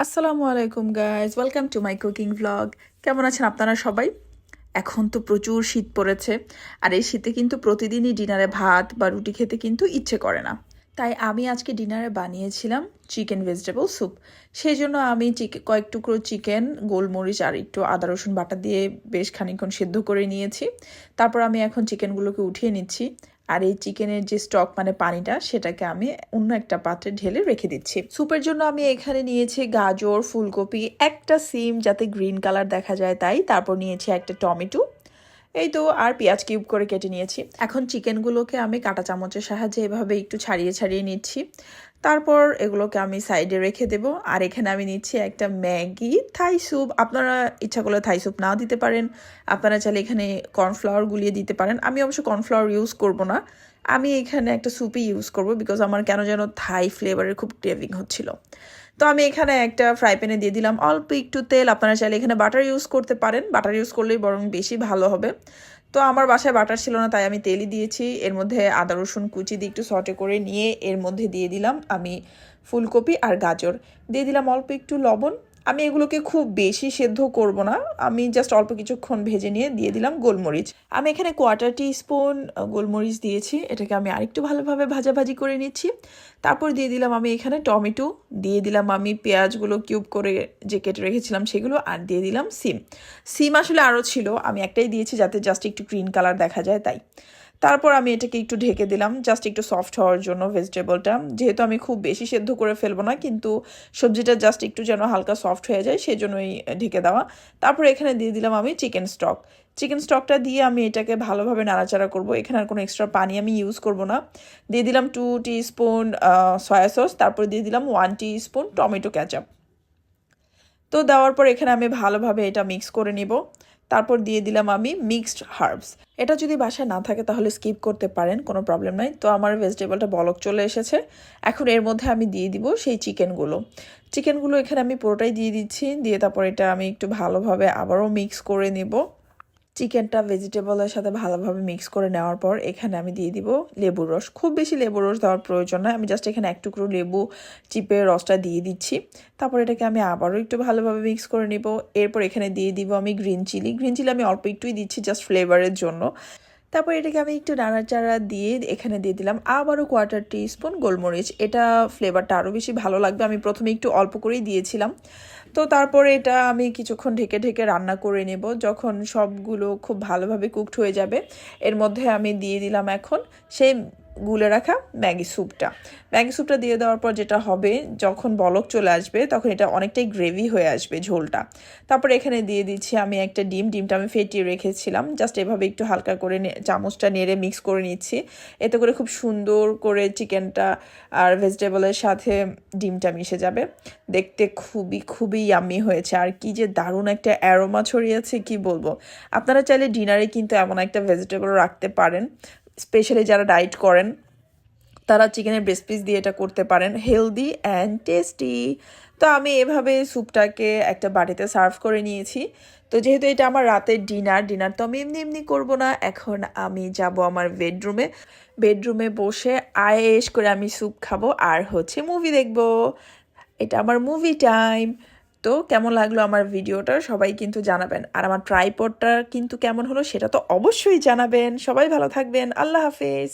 আসসালামু আলাইকুম guys welcome to my cooking vlog কেমন আছেন আপনারা সবাই? এখন তো প্রচুর শীত পড়েছে, আর এই শীতে কিন্তু প্রতিদিনই ডিনারে ভাত বা রুটি খেতে কিন্তু ইচ্ছে করে না। তাই আমি আজকে ডিনারে বানিয়েছিলাম চিকেন ভেজিটেবল স্যুপ। সেই জন্য আমি কয়েক টুকরো চিকেন, গোলমরিচ আর একটু আদা, রসুন বাটা দিয়ে বেশ খানিকক্ষণ সেদ্ধ করে নিয়েছি। তারপর আমি এখন চিকেনগুলোকে উঠিয়ে নিচ্ছি। আর এই চিকেনের যে স্টক মানে পানিটা, সেটাকে আমি অন্য একটা পাত্রে ঢেলে রেখে দিচ্ছি। স্যুপের জন্য আমি এখানে নিয়েছি গাজর, ফুলকপি, একটা সিম যাতে গ্রিন কালার দেখা যায় তাই, তারপর নিয়েছি একটা টমেটো। এই তো আর পেঁয়াজ কিউব করে কেটে নিয়েছি। এখন চিকেনগুলোকে আমি কাঁটা চামচের সাহায্যে এভাবে একটু ছাড়িয়ে ছাড়িয়ে নিচ্ছি। তারপর এগুলোকে আমি সাইডে রেখে দেব। আর এখানে আমি নিচ্ছি একটা ম্যাগি থাই স্যুপ। আপনারা ইচ্ছা করলে থাই স্যুপ নাও দিতে পারেন। আপনারা চাইলে এখানে কর্নফ্লাওয়ার গুলিয়ে দিতে পারেন। আমি অবশ্য কর্নফ্লাওয়ার ইউজ করব না। আমি এখানে একটা স্যুপই ইউজ করব বিকজ আমার কেন যেন থাই ফ্লেভারের খুব ক্রেভিং হচ্ছিল। তো আমি এখানে একটা ফ্রাই প্যানে দিয়ে দিলাম। অল্প একটু তেল, আপনারা চাইলে এখানে বাটার ইউজ করতে পারেন। বাটার ইউজ করলেই বরং বেশি ভালো হবে। তো আমার বাসায় বাটার ছিল না, তাই আমি তেলই দিয়েছি। এর মধ্যে আদা, রসুন কুচি দিয়ে একটু সটে করে নিয়ে এর মধ্যে দিয়ে দিলাম আমি ফুলকপি আর গাজর। দিয়ে দিলাম অল্প একটু লবণ। আমি এগুলোকে খুব বেশি সেদ্ধ করব না। আমি জাস্ট অল্প কিছুক্ষণ ভেজে নিয়ে দিয়ে দিলাম গোলমরিচ। আমি এখানে কোয়ার্টার টি স্পুন গোলমরিচ দিয়েছি। এটাকে আমি আরেকটু ভালোভাবে ভাজাভাজি করে নিচ্ছি। তারপর দিয়ে দিলাম আমি এখানে টমেটো। দিয়ে দিলাম আমি পেঁয়াজগুলো কিউব করে যে কেটে রেখেছিলাম সেগুলো আর দিয়ে দিলাম সিম। সিম আসলে আরও ছিল। আমি একটাই দিয়েছি যাতে জাস্ট একটু গ্রিন কালার দেখা যায় তাই। তারপর আমি এটাকে একটু ঢেকে দিলাম জাস্ট একটু সফট হওয়ার জন্য ভেজিটেবলটা যেহেতু আমি খুব বেশি সেদ্ধ করে ফেলব না, কিন্তু সবজিটা জাস্ট একটু যেন হালকা সফট হয়ে যায় সেই জন্যই ঢেকে দেওয়া। তারপর এখানে দিয়ে দিলাম আমি চিকেন স্টক চিকেন স্টকটা দিয়ে আমি এটাকে ভালোভাবে নাড়াচাড়া করব। এখানে আর কোনো এক্সট্রা পানি আমি ইউজ করব না। দিয়ে দিলাম two teaspoon soya sauce তারপর দিয়ে দিলাম one teaspoon tomato ketchup তো দেওয়ার পর এখানে আমি ভালোভাবে এটা মিক্স করে নিব। তারপর দিয়ে দিলাম আমি মিক্সড হার্বস। এটা যদি বাসায় না থাকে তাহলে স্কিপ করতে পারেন, কোনো প্রবলেম নাই। তো আমার ভেজিটেবলটা বলক চলে এসেছে। এখন এর মধ্যে আমি দিয়ে দিব সেই চিকেনগুলো। চিকেনগুলো এখানে আমি পুরোটাই দিয়ে দিচ্ছি, দিয়ে তারপর এটা আমি একটু ভালোভাবে আবারও মিক্স করে নেব। চিকেনটা ভেজিটেবলের সাথে ভালোভাবে মিক্স করে নেওয়ার পর এখানে আমি দিয়ে দিব লেবুর রস। খুব বেশি লেবুর রস দেওয়ার প্রয়োজন নয়। আমি জাস্ট এখানে এক টুকরো লেবু চিপে রসটা দিয়ে দিচ্ছি। তারপর এটাকে আমি আবারও একটু ভালোভাবে মিক্স করে নিব। এরপর এখানে দিয়ে দিব আমি গ্রিন চিলি। গ্রিন চিলি আমি অল্প একটুই দিচ্ছি জাস্ট ফ্লেভারের জন্য। তারপর এটাকে আমি একটু নাড়াচাড়া দিয়ে এখানে দিয়ে দিলাম আবারও কোয়ার্টার টি স্পুন গোলমরিচ। এটা ফ্লেভারটা আরও বেশি ভালো লাগবে। আমি প্রথমে একটু অল্প করেই দিয়েছিলাম। তো তারপরে এটা আমি কিছুক্ষণ ঢেকে ঢেকে রান্না করে নেব, যখন সবগুলো খুব ভালোভাবে কুকড হয়ে যাবে। এর মধ্যে আমি দিয়ে দিলাম এখন সেই গুলে রাখা ম্যাগি স্যুপটা। ম্যাগি স্যুপটা দিয়ে দেওয়ার পর যেটা হবে, যখন বলক চলে আসবে, তখন এটা অনেকটাই গ্রেভি হয়ে আসবে ঝোলটা। তারপর এখানে দিয়ে দিচ্ছি আমি একটা ডিম। ডিমটা আমি ফেটিয়ে রেখেছিলাম। জাস্ট এভাবে একটু হালকা করে চামচটা নেড়ে মিক্স করে নিচ্ছি। এতে করে খুব সুন্দর করে চিকেনটা আর ভেজিটেবলের সাথে ডিমটা মিশে যাবে। দেখতে খুবই খুবই ইয়াম্মি হয়েছে। আর কি যে দারুণ একটা অ্যারোমা ছড়িয়েছে, কি বলব? আপনারা চাইলে ডিনারে কিন্তু এমন একটা ভেজিটেবল রাখতে পারেন। স্পেশালি যারা ডায়েট করেন, তারা চিকেনের ব্রেস্ট পিস দিয়ে এটা করতে পারেন হেলদি অ্যান্ড টেস্টি তো আমি এভাবে স্যুপটাকে একটা বাটিতে সার্ভ করে নিয়েছি। তো যেহেতু এটা আমার রাতের ডিনার ডিনার তো আমি এমনি এমনি করব না, এখন আমি যাব আমার বেডরুমে বেডরুমে বসে আয়েস করে আমি স্যুপ খাব, আর হচ্ছে মুভি দেখব। এটা আমার মুভি টাইম তো কেমন লাগল আমার ভিডিওটা? সবাই কিন্তু জানাবেন। আর আমার ট্রাইপডটা কিন্তু কেমন হলো সেটা তো অবশ্যই জানাবেন। সবাই ভালো থাকবেন। আল্লাহ হাফেজ।